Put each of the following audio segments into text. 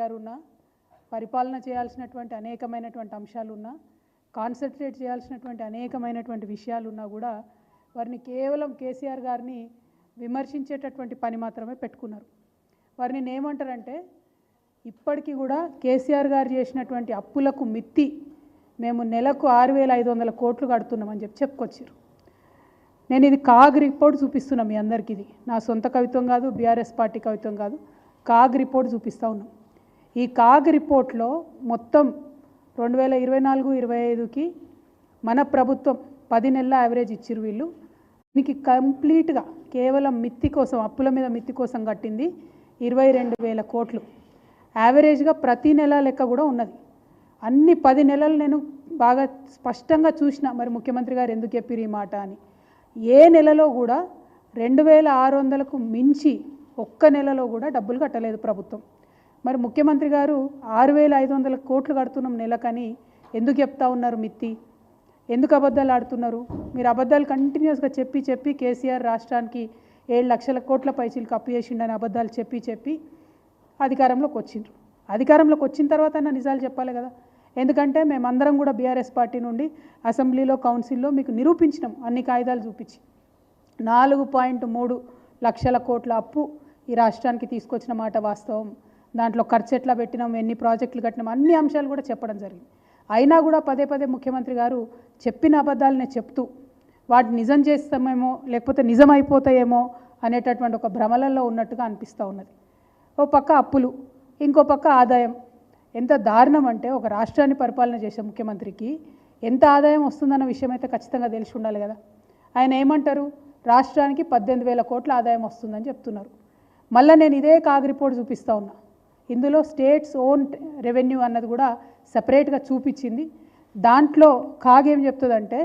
గారు ఉన్నా పరిపాలన చేయాల్సినటువంటి అనేకమైనటువంటి అంశాలు ఉన్నా కాన్సన్ట్రేట్ చేయాల్సినటువంటి అనేకమైనటువంటి విషయాలు ఉన్నా కూడా వారిని కేవలం కేసీఆర్ గారిని విమర్శించేటటువంటి పని మాత్రమే పెట్టుకున్నారు. వారిని ఏమంటారంటే ఇప్పటికీ కూడా కేసీఆర్ గారు చేసినటువంటి అప్పులకు మిత్తి మేము నెలకు ఆరు వేల ఐదు వందల కోట్లు కడుతున్నామని చెప్పి చెప్పుకొచ్చారు. నేను ఇది కాగ్ రిపోర్ట్ చూపిస్తున్నా మీ అందరికీ ఇది. నా సొంత కవిత్వం కాదు బీఆర్ఎస్ పార్టీ కవిత్వం కాదు కాగ్ రిపోర్ట్ చూపిస్తూ ఉన్నాం. ఈ కాగ్ రిపోర్ట్లో మొత్తం రెండు వేల ఇరవై నాలుగు ఇరవై ఐదుకి మన ప్రభుత్వం పది నెలల యావరేజ్ ఇచ్చిరు వీళ్ళు. దీనికి కంప్లీట్గా కేవలం మిత్తి కోసం అప్పుల మీద మిత్తి కోసం కట్టింది ఇరవై రెండు వేల కోట్లు. యావరేజ్గా ప్రతి నెల లెక్క కూడా ఉన్నది. అన్ని పది నెలలు నేను బాగా స్పష్టంగా చూసిన మరి ముఖ్యమంత్రి గారు ఎందుకు చెప్పిరు ఈ మాట అని. ఏ నెలలో కూడా రెండు వేల ఆరు వందలకు మించి ఒక్క నెలలో కూడా డబ్బులు కట్టలేదు ప్రభుత్వం. మరి ముఖ్యమంత్రి గారు ఆరు వేల ఐదు వందల కోట్లు కడుతున్నాం నెలకని ఎందుకు చెప్తా ఉన్నారు మిత్తి? ఎందుకు అబద్ధాలు ఆడుతున్నారు? మీరు అబద్ధాలు కంటిన్యూస్గా చెప్పి చెప్పి కేసీఆర్ రాష్ట్రానికి ఏడు లక్షల కోట్ల పైసలు అప్పు చేసిండని అబద్ధాలు చెప్పి చెప్పి అధికారంలోకి వచ్చిండ్రు. అధికారంలోకి వచ్చిన తర్వాత అన్న నిజాలు చెప్పాలి కదా. ఎందుకంటే మేమందరం కూడా బీఆర్ఎస్ పార్టీ నుండి అసెంబ్లీలో కౌన్సిల్లో మీకు నిరూపించినాం అన్ని కాగితాలు చూపించి. నాలుగు పాయింట్ మూడు లక్షల కోట్ల అప్పు ఈ రాష్ట్రానికి తీసుకొచ్చిన మాట వాస్తవం. దాంట్లో ఖర్చు ఎట్లా పెట్టినాం ఎన్ని ప్రాజెక్టులు కట్టినాం అన్ని అంశాలు కూడా చెప్పడం జరిగింది. అయినా కూడా పదే పదే ముఖ్యమంత్రి గారు చెప్పిన అబద్ధాలనే చెప్తూ వాటి నిజం చేస్తామేమో లేకపోతే నిజం అయిపోతాయేమో అనేటటువంటి ఒక భ్రమలలో ఉన్నట్టుగా అనిపిస్తూ ఉన్నది. ఓ పక్క అప్పులు ఇంకో పక్క ఆదాయం. ఎంత దారుణం అంటే ఒక రాష్ట్రాన్ని పరిపాలన చేసే ముఖ్యమంత్రికి ఎంత ఆదాయం వస్తుందన్న విషయం అయితే ఖచ్చితంగా తెలిసి ఉండాలి కదా. ఆయన ఏమంటారు? రాష్ట్రానికి పద్దెనిమిది వేల కోట్ల ఆదాయం వస్తుందని చెప్తున్నారు. మళ్ళీ నేను ఇదే కాగ్ రిపోర్ట్ చూపిస్తూ ఉన్నా. ఇందులో స్టేట్స్ ఓన్ రెవెన్యూ అన్నది కూడా సపరేట్గా చూపించింది. దాంట్లో కాగ్ ఏం చెప్తుందంటే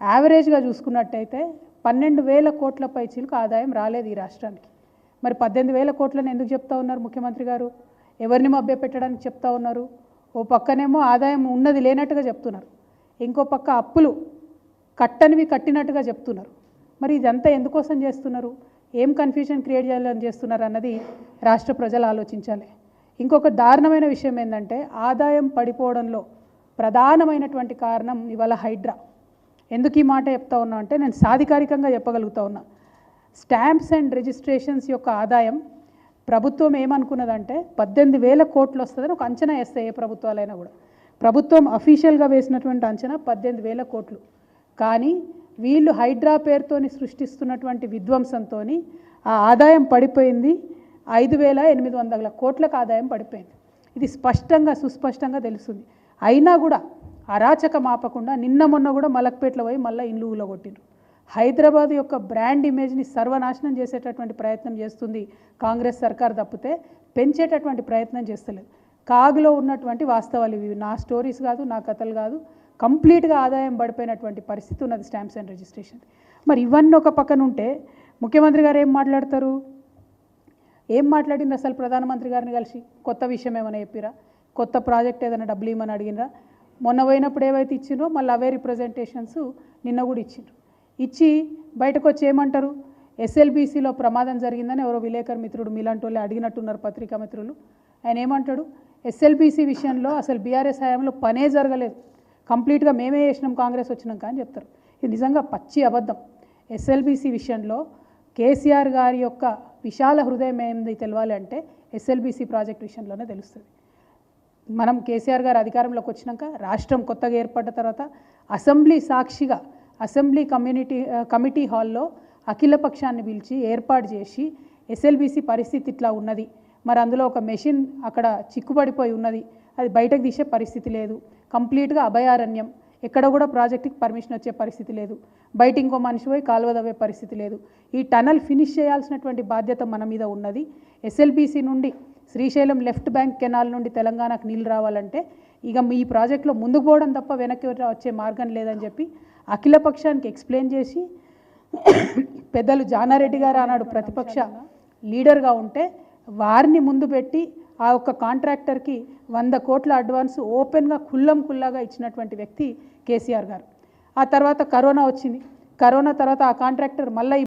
యావరేజ్గా చూసుకున్నట్టయితే పన్నెండు వేల కోట్ల పైచీలకు ఆదాయం రాలేదు ఈ రాష్ట్రానికి. మరి పద్దెనిమిది వేల కోట్లని ఎందుకు చెప్తా ఉన్నారు ముఖ్యమంత్రి గారు? ఎవరిని మభ్య పెట్టడానికి చెప్తా ఉన్నారు? ఓ పక్కనేమో ఆదాయం ఉన్నది లేనట్టుగా చెప్తున్నారు. ఇంకో పక్క అప్పులు కట్టనివి కట్టినట్టుగా చెప్తున్నారు. మరి ఇదంతా ఎందుకోసం చేస్తున్నారు? ఏం కన్ఫ్యూజన్ క్రియేట్ చేయాలని చేస్తున్నారు అన్నది రాష్ట్ర ప్రజలు ఆలోచించాలి. ఇంకొక దారుణమైన విషయం ఏంటంటే ఆదాయం పడిపోవడంలో ప్రధానమైనటువంటి కారణం ఇవాళ హైడ్రా. ఎందుకు ఈ మాట చెప్తా ఉన్నా అంటే నేను సాధికారికంగా చెప్పగలుగుతా ఉన్నా. స్టాంప్స్ అండ్ రిజిస్ట్రేషన్స్ యొక్క ఆదాయం ప్రభుత్వం ఏమనుకున్నదంటే పద్దెనిమిది వేల కోట్లు వస్తుందని ఒక అంచనా వేస్తాయి ఏ ప్రభుత్వాలైనా కూడా. ప్రభుత్వం అఫీషియల్గా వేసినటువంటి అంచనా పద్దెనిమిది వేల కోట్లు. కానీ వీళ్ళు హైడ్రా పేరుతోని సృష్టిస్తున్నటువంటి విధ్వంసంతో ఆ ఆదాయం పడిపోయింది. ఐదు వేల ఎనిమిది వందల కోట్లకు ఆదాయం పడిపోయింది. ఇది స్పష్టంగా సుస్పష్టంగా తెలుస్తుంది. అయినా కూడా అరాచక మాపకుండా నిన్న మొన్న కూడా మలక్పేటలో పోయి మళ్ళీ ఇల్లు ఊలగొట్టిండ్రు. హైదరాబాద్ యొక్క బ్రాండ్ ఇమేజ్ని సర్వనాశనం చేసేటటువంటి ప్రయత్నం చేస్తుంది కాంగ్రెస్ సర్కార్ తప్పితే పెంచేటటువంటి ప్రయత్నం చేస్తలేదు. కాగులో ఉన్నటువంటి వాస్తవాలు ఇవి. నా స్టోరీస్ కాదు నా కథలు కాదు. కంప్లీట్గా ఆదాయం పడిపోయినటువంటి పరిస్థితి ఉన్నది స్టాంప్స్ అండ్ రిజిస్ట్రేషన్. మరి ఇవన్నీ ఒక పక్కన ఉంటే ముఖ్యమంత్రి గారు ఏం మాట్లాడతారు? ఏం మాట్లాడింది అసలు ప్రధానమంత్రి గారిని కలిసి? కొత్త విషయం ఏమైనా చెప్పిరా? కొత్త ప్రాజెక్ట్ ఏదైనా డబ్బులు ఇవ్వమని అడిగినరా? మొన్న పోయినప్పుడు ఏవైతే ఇచ్చిండ్రో మళ్ళీ అవే రిప్రజెంటేషన్స్ నిన్న కూడా ఇచ్చిండ్రు. ఇచ్చి బయటకు వచ్చి ఏమంటారు? ఎస్ఎల్బీసీలో ప్రమాదం జరిగిందని ఎవరో విలేకరు మిత్రుడు మీలాంటి వాళ్ళు అడిగినట్టున్నారు పత్రికా మిత్రులు. ఆయన ఏమంటాడు? ఎస్ఎల్బీసీ విషయంలో అసలు బీఆర్ఎస్ హయాంలో పనే జరగలేదు. కంప్లీట్గా మేమే చేసినాం కాంగ్రెస్ వచ్చినాక అని చెప్తారు. ఇది నిజంగా పచ్చి అబద్ధం. ఎస్ఎల్బీసీ విషయంలో కేసీఆర్ గారి యొక్క విశాల హృదయం ఏంది తెలవాలి అంటే ఎస్ఎల్బీసీ ప్రాజెక్ట్ విషయంలోనే తెలుస్తుంది. మనం కేసీఆర్ గారు అధికారంలోకి వచ్చినాక రాష్ట్రం కొత్తగా ఏర్పడ్డ తర్వాత అసెంబ్లీ సాక్షిగా అసెంబ్లీ కమ్యూనిటీ కమిటీ హాల్లో అఖిల పక్షాన్ని పిలిచి ఏర్పాటు చేసి ఎస్ఎల్బీసీ పరిస్థితి ఇట్లా ఉన్నది. మరి అందులో ఒక మెషిన్ అక్కడ చిక్కుపడిపోయి ఉన్నది. అది బయటకు తీసే పరిస్థితి లేదు. కంప్లీట్గా అభయారణ్యం. ఎక్కడ కూడా ప్రాజెక్టుకి పర్మిషన్ వచ్చే పరిస్థితి లేదు. బయట ఇంకో మనిషి పోయి కాలువదవ్వే పరిస్థితి లేదు. ఈ టనల్ ఫినిష్ చేయాల్సినటువంటి బాధ్యత మన మీద ఉన్నది. ఎస్ఎల్బీసీ నుండి శ్రీశైలం లెఫ్ట్ బ్యాంక్ కెనాల్ నుండి తెలంగాణకు నీళ్ళు రావాలంటే ఇక ఈ ప్రాజెక్టులో ముందుకు పోవడం తప్ప వెనక్కి వచ్చే మార్గం లేదని చెప్పి అఖిలపక్షానికి ఎక్స్ప్లెయిన్ చేసి పెద్దలు జానారెడ్డి గారు ఆనాడు ప్రతిపక్ష లీడర్గా ఉంటే వారిని ముందు పెట్టి ఆ ఒక్క కాంట్రాక్టర్కి వంద కోట్ల అడ్వాన్స్ ఓపెన్గా కుల్లం కుల్లాగా ఇచ్చినటువంటి వ్యక్తి కేసీఆర్ గారు. ఆ తర్వాత కరోనా వచ్చింది. కరోనా తర్వాత ఆ కాంట్రాక్టర్ మళ్ళీ